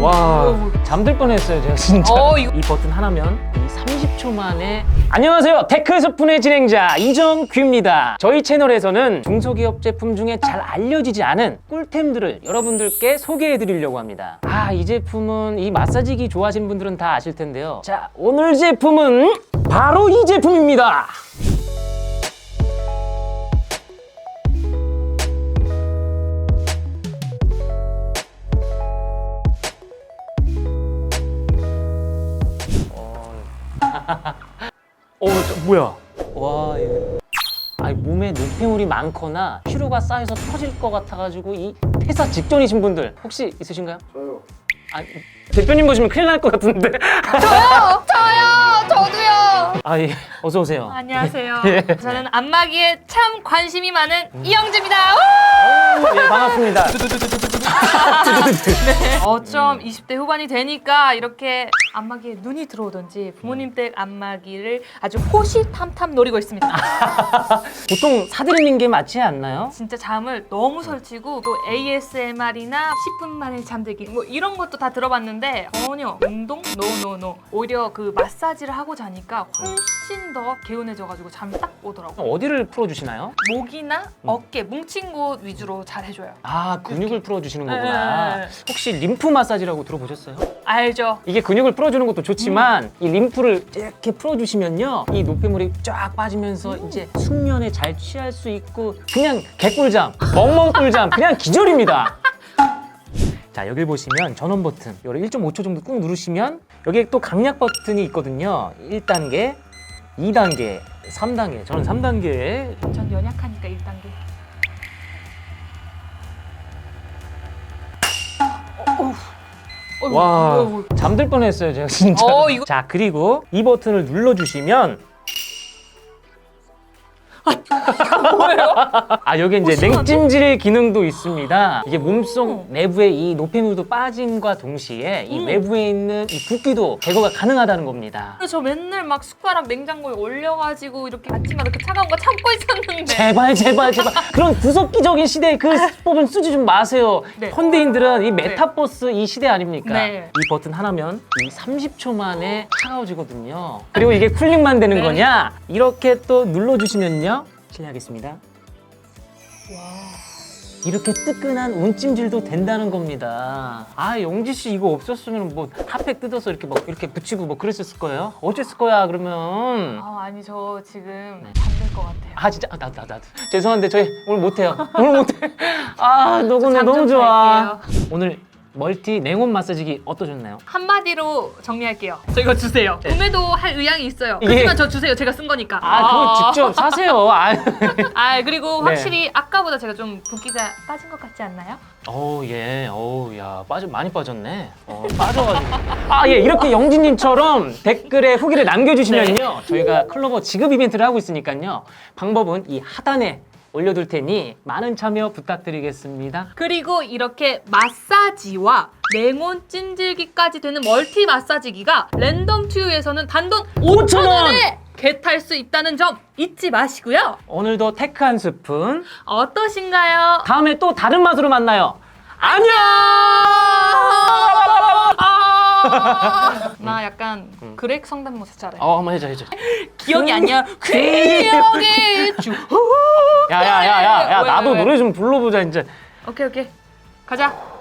와 잠들 뻔했어요 제가 진짜. 어, 이거- 이 버튼 하나면 이 30초 만에. 안녕하세요. 테크 스푼의 진행자 이정규입니다. 저희 채널에서는 중소기업 제품 중에 잘 알려지지 않은 꿀템들을 여러분들께 소개해 드리려고 합니다. 아 이 제품은 이 마사지기 좋아하시는 분들은 다 아실 텐데요. 자 오늘 제품은 바로 이 제품입니다 어, 저, 뭐야? 와, 얘. 아니, 몸에 노폐물이 많거나 피로가 쌓여서 터질 것 같아가지고 이 퇴사 직전이신 분들 혹시 있으신가요? 저요. 아, 대표님 보시면 큰일 날 것 같은데. 저요! 저요! 저도요! 아, 예. 어서 오세요. 안녕하세요. 예. 저는 안마기에 참 관심이 많은 이영지입니다. 오, 예, 반갑습니다. 어쩜 20대 후반이 되니까 이렇게 안마기에 눈이 들어오던지 부모님 댁 안마기를 아주 호시탐탐 노리고 있습니다. 보통 사드리는 게 맞지 않나요? 진짜 잠을 너무 설치고 또 ASMR이나 10분 만에 잠들기 뭐 이런 것도 다 들어봤는데 전혀 운동 노노노 오히려 그 마사지를 하고 자니까 훨씬 더 개운해져가지고 잠이 딱 오더라고. 어디를 풀어주시나요? 목이나 어깨 뭉친 곳 위주로 잘 해줘요. 아, 근육을 풀어주시는 네, 거구나. 네, 네. 혹시 림프 마사지라고 들어보셨어요? 알죠? 이게 근육을 풀어주는 것도 좋지만 이 림프를 이렇게 풀어주시면요 이 노폐물이 쫙 빠지면서 이제 숙면에 잘 취할 수 있고 그냥 개꿀잠 멍멍 꿀잠 그냥 기절입니다 자 여기 보시면 전원 버튼 요를 1.5초 정도 꾹 누르시면 여기에 또 강약 버튼이 있거든요 1단계 2단계 3단계. 저는 3단계에 전 연약하니까 1단계. 와 잠들 뻔했어요 제가 진짜. 어, 이거- 자 그리고 이 버튼을 눌러주시면 뭐예요? 아 여기 이제 어, 심한데? 냉찜질 기능도 있습니다. 이게 몸속 어. 내부에 이 노폐물도 빠짐과 동시에 이 음. 외부에 있는 이 붓기도 제거가 가능하다는 겁니다. 그래서 저 맨날 막 숟가락 냉장고에 올려가지고 이렇게 아침마다 그 차가운 거 참고 있었는데 제발 제발 제발 그런 구석기적인 시대에 그 수법은 쓰지 좀 마세요. 네. 현대인들은 이 메타버스 이 시대 아닙니까? 네. 이 버튼 하나면 이 30초 만에 차가워지거든요. 그리고 이게 쿨링만 되는 네. 거냐? 이렇게 또 눌러주시면요. 실례하겠습니다. 이렇게 뜨끈한 온찜질도 된다는 겁니다. 아 영지 씨 이거 없었으면 뭐 핫팩 뜯어서 이렇게 막 이렇게 붙이고 뭐 그랬을 거예요? 어쨌을 거야 그러면? 아 아니 저 지금 네. 잠들 것 같아요. 아 진짜 아, 나, 나, 나 죄송한데 저희 오늘 못해요. 오늘 못해. 아 너무 잠 너무 좀 좋아. 오늘 멀티 냉온 마사지기 어떠셨나요? 한마디로 정리할게요. 저 이거 주세요. 네. 구매도 할 의향이 있어요. 이게- 하지만 저 주세요. 제가 쓴 거니까. 아 그거 직접 사세요. 아. 아 그리고 네. 확실히 아까보다 제가 좀 붓기가 빠진 것 같지 않나요? 어우 예, 어우 야 빠져 많이 빠졌네. 어, 빠져가지고 아 예 이렇게 영진님처럼 댓글에 후기를 남겨주시면요 저희가 클로버 지급 이벤트를 하고 있으니까요 방법은 이 하단에 올려둘 테니 많은 참여 부탁드리겠습니다. 그리고 이렇게 마사지와 냉온 찜질기까지 되는 멀티 마사지기가 랜덤 튜에서는 단돈 5,000원! 5,000원에 겟할 수 있다는 점 잊지 마시고요. 오늘도 테크 한 스푼 어떠신가요? 다음에 또 다른 맛으로 만나요. 안녕. 나 약간 그렉 성대모사 잘해. 어 한번 해줘 해줘. 기억이 아니야. 기억이 주. 야, 나도? 노래 좀 불러보자 이제. 오케이 오케이. 가자.